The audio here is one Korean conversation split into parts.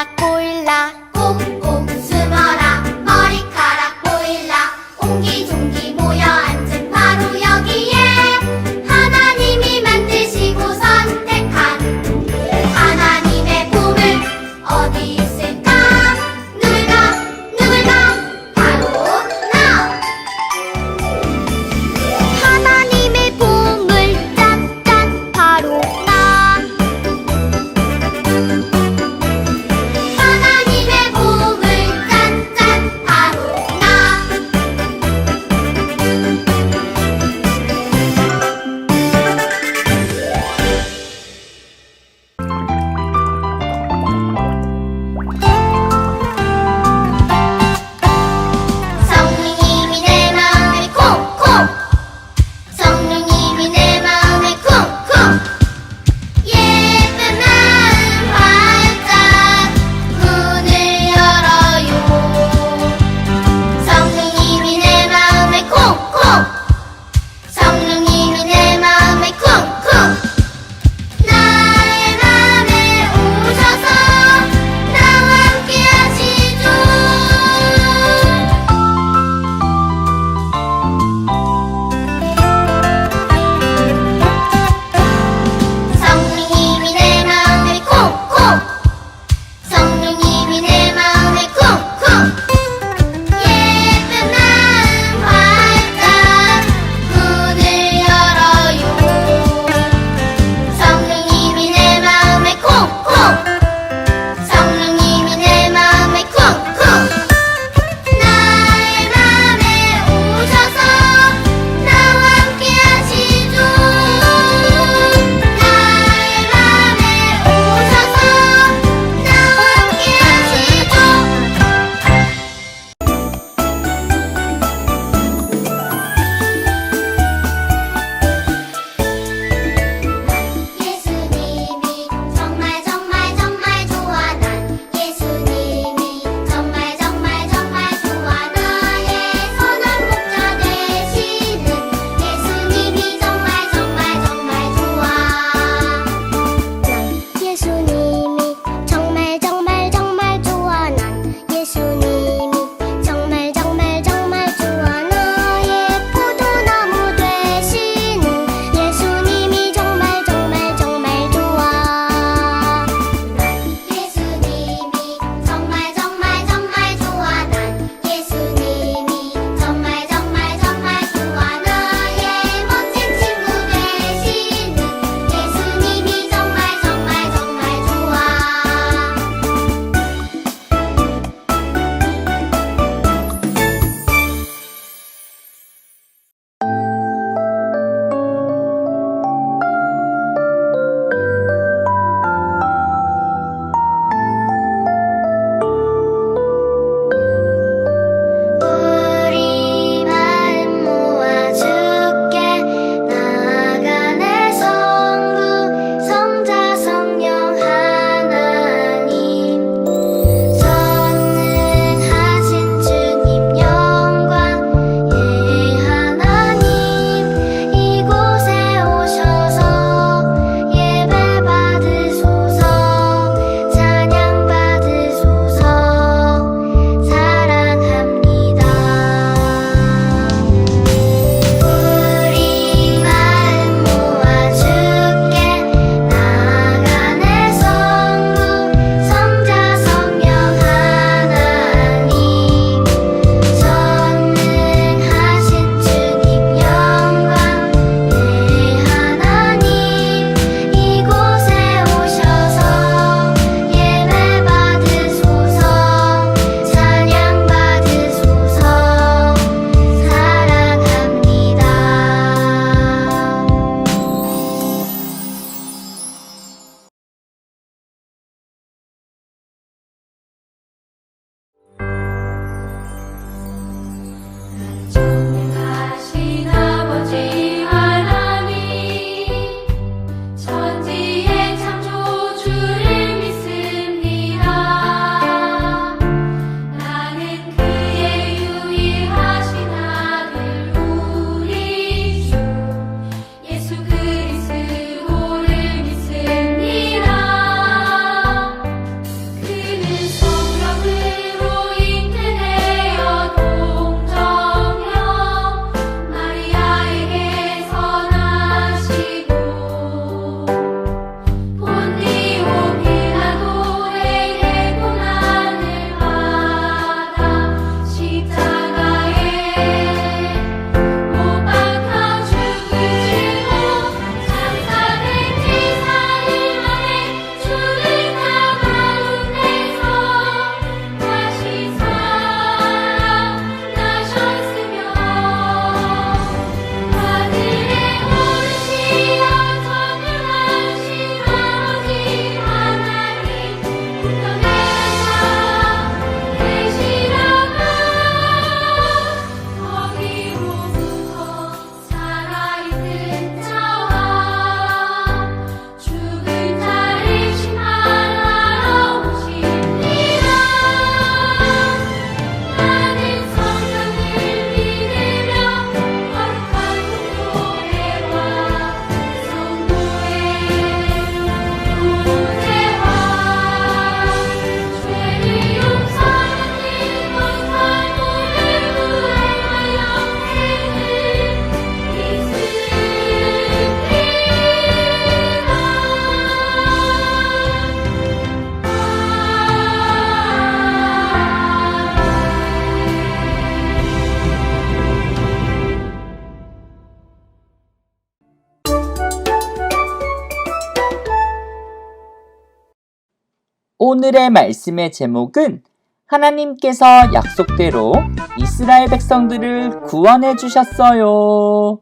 saco 오늘의 말씀의 제목은 하나님께서 약속대로 이스라엘 백성들을 구원해 주셨어요.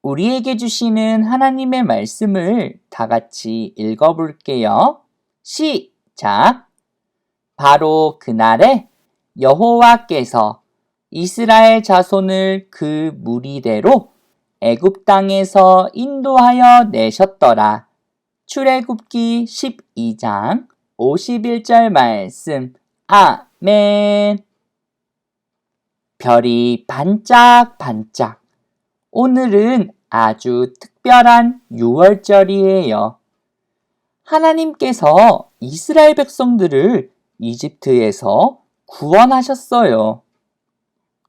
우리에게 주시는 하나님의 말씀을 다 같이 읽어볼게요. 시작! 바로 그날에 여호와께서 이스라엘 자손을 그 무리대로 애굽 땅에서 인도하여 내셨더라. 출애굽기 12장 51절 말씀. 아멘. 별이 반짝반짝. 오늘은 아주 특별한 6월절이에요. 하나님께서 이스라엘 백성들을 이집트에서 구원하셨어요.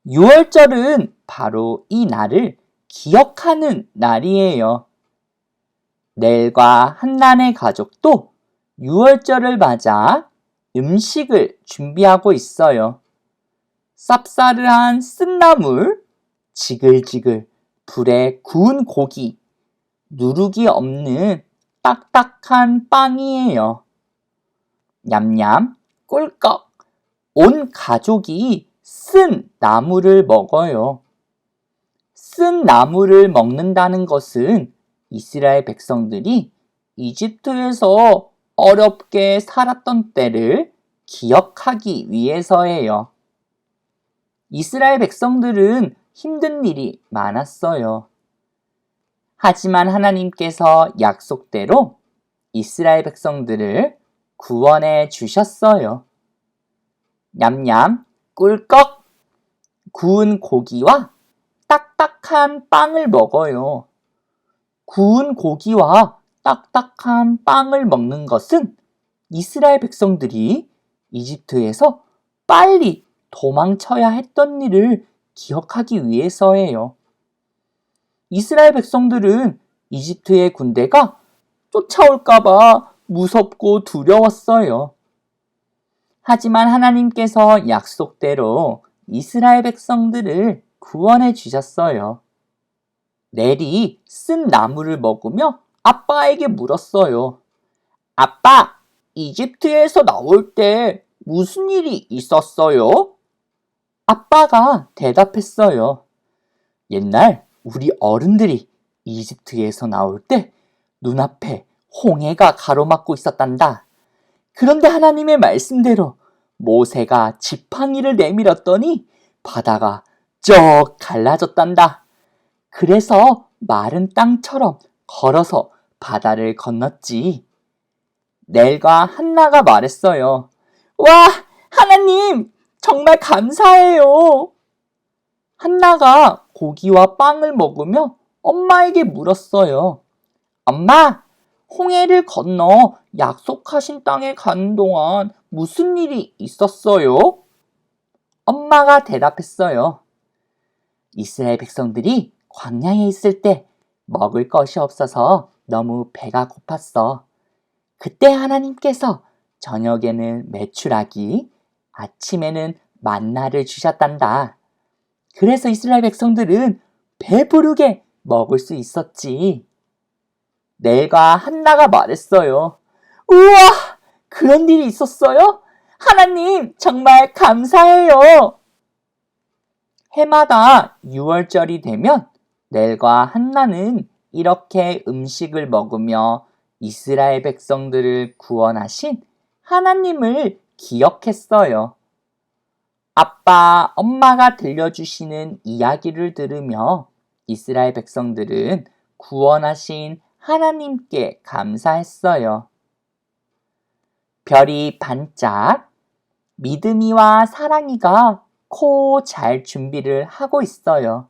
6월절은 바로 이 날을 기억하는 날이에요. 넬과 한난의 가족도 6월절을 맞아 음식을 준비하고 있어요. 쌉싸르한 쓴나물, 지글지글 불에 구운 고기, 누룩이 없는 딱딱한 빵이에요. 냠냠, 꿀꺽. 온 가족이 쓴 나물을 먹어요. 쓴 나물을 먹는다는 것은 이스라엘 백성들이 이집트에서 어렵게 살았던 때를 기억하기 위해서예요. 이스라엘 백성들은 힘든 일이 많았어요. 하지만 하나님께서 약속대로 이스라엘 백성들을 구원해 주셨어요. 냠냠, 꿀꺽, 구운 고기와 딱딱한 빵을 먹어요. 구운 고기와 딱딱한 빵을 먹는 것은 이스라엘 백성들이 이집트에서 빨리 도망쳐야 했던 일을 기억하기 위해서예요. 이스라엘 백성들은 이집트의 군대가 쫓아올까봐 무섭고 두려웠어요. 하지만 하나님께서 약속대로 이스라엘 백성들을 구원해 주셨어요. 넬이 쓴 나무를 먹으며 아빠에게 물었어요. 아빠, 이집트에서 나올 때 무슨 일이 있었어요? 아빠가 대답했어요. 옛날 우리 어른들이 이집트에서 나올 때 눈앞에 홍해가 가로막고 있었단다. 그런데 하나님의 말씀대로 모세가 지팡이를 내밀었더니 바다가 쩍 갈라졌단다. 그래서 마른 땅처럼 걸어서 바다를 건넜지. 넬과 한나가 말했어요. 와, 하나님, 정말 감사해요. 한나가 고기와 빵을 먹으며 엄마에게 물었어요. 엄마, 홍해를 건너 약속하신 땅에 가는 동안 무슨 일이 있었어요? 엄마가 대답했어요. 이스라엘 백성들이 광야에 있을 때 먹을 것이 없어서 너무 배가 고팠어. 그때 하나님께서 저녁에는 메추라기, 아침에는 만나를 주셨단다. 그래서 이스라엘 백성들은 배부르게 먹을 수 있었지. 넬과 한나가 말했어요. 우와! 그런 일이 있었어요? 하나님, 정말 감사해요. 해마다 6월절이 되면 넬과 한나는 이렇게 음식을 먹으며 이스라엘 백성들을 구원하신 하나님을 기억했어요. 아빠, 엄마가 들려주시는 이야기를 들으며 이스라엘 백성들은 구원하신 하나님께 감사했어요. 별이 반짝, 믿음이와 사랑이가 코 잘 준비를 하고 있어요.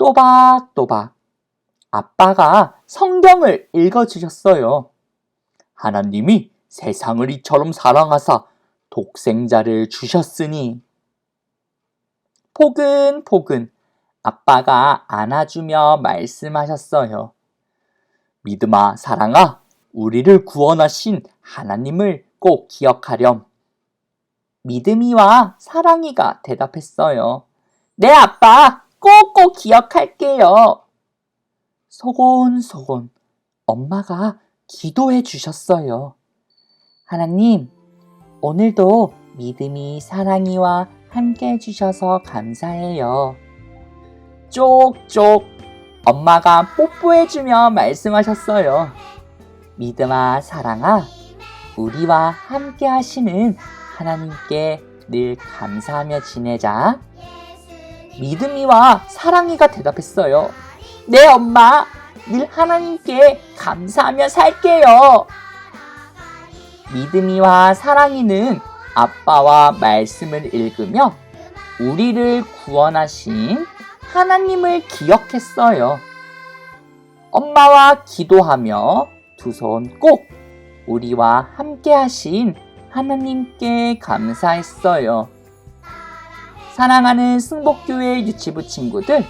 또박또박 아빠가 성경을 읽어주셨어요. 하나님이 세상을 이처럼 사랑하사 독생자를 주셨으니 포근포근 아빠가 안아주며 말씀하셨어요. 믿음아 사랑아 우리를 구원하신 하나님을 꼭 기억하렴. 믿음이와 사랑이가 대답했어요. 네 아빠 꼭꼭 기억할게요. 소곤소곤 엄마가 기도해 주셨어요. 하나님, 오늘도 믿음이 사랑이와 함께 해주셔서 감사해요. 쪽쪽 엄마가 뽀뽀해주며 말씀하셨어요. 믿음아 사랑아 우리와 함께 하시는 하나님께 늘 감사하며 지내자. 믿음이와 사랑이가 대답했어요. 네 엄마 늘 하나님께 감사하며 살게요. 믿음이와 사랑이는 아빠와 말씀을 읽으며 우리를 구원하신 하나님을 기억했어요. 엄마와 기도하며 두 손 꼭 우리와 함께 하신 하나님께 감사했어요. 사랑하는 승복교회 유치부 친구들,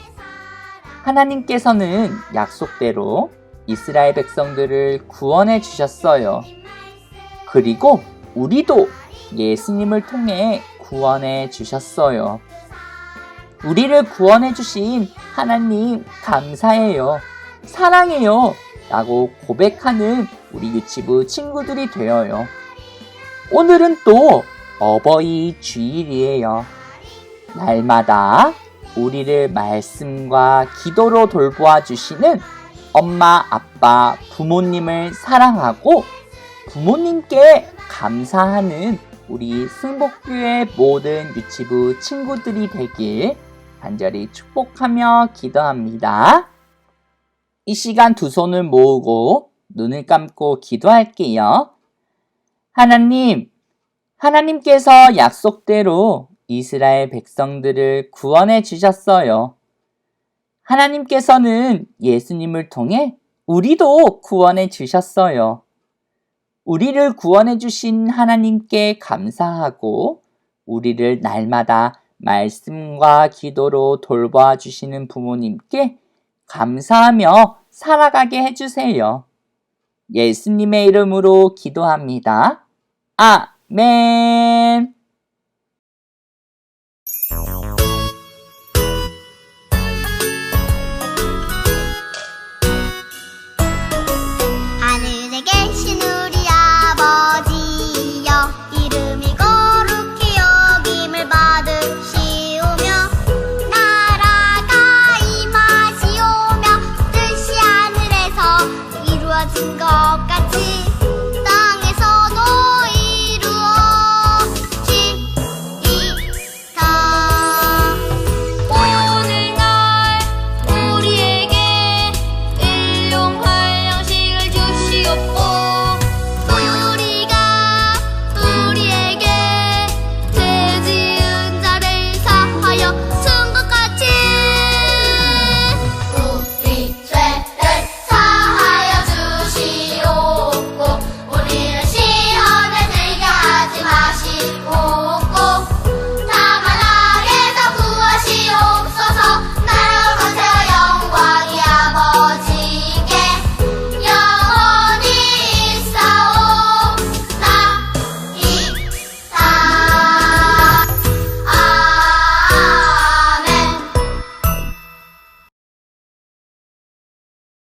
하나님께서는 약속대로 이스라엘 백성들을 구원해 주셨어요. 그리고 우리도 예수님을 통해 구원해 주셨어요. 우리를 구원해 주신 하나님 감사해요. 사랑해요. 라고 고백하는 우리 유치부 친구들이 되어요. 오늘은 또 어버이 주일이에요. 날마다 우리를 말씀과 기도로 돌보아 주시는 엄마, 아빠, 부모님을 사랑하고 부모님께 감사하는 우리 승복교회 모든 유치부 친구들이 되길 간절히 축복하며 기도합니다. 이 시간 두 손을 모으고 눈을 감고 기도할게요. 하나님, 하나님께서 약속대로 이스라엘 백성들을 구원해 주셨어요. 하나님께서는 예수님을 통해 우리도 구원해 주셨어요. 우리를 구원해 주신 하나님께 감사하고 우리를 날마다 말씀과 기도로 돌봐 주시는 부모님께 감사하며 살아가게 해주세요. 예수님의 이름으로 기도합니다. 아멘.